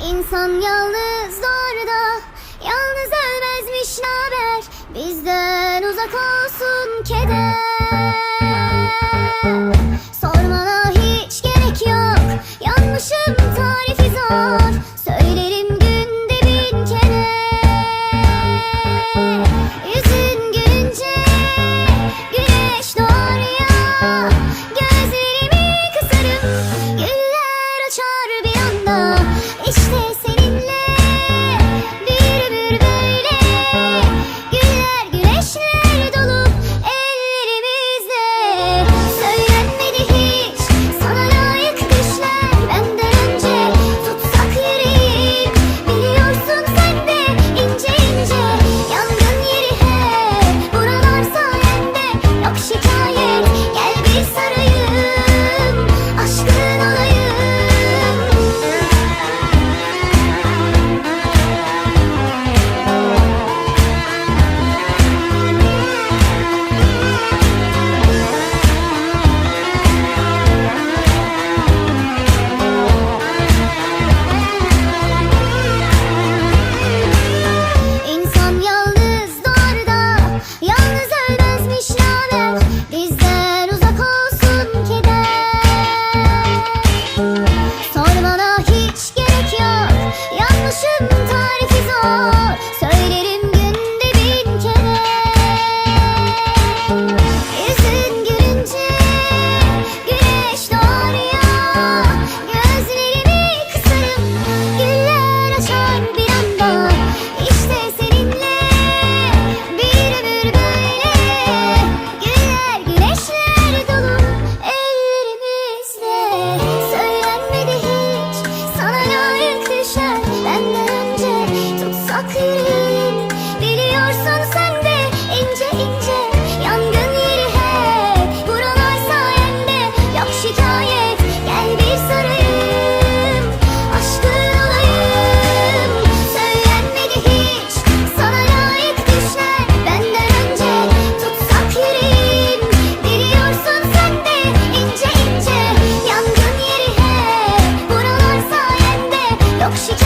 İnsan yalnız zorda Yalnız ölmezmiş naber Bizden uzak olsun keder. Sormana hiç gerek yok Yanmışım tarifi zor. 역시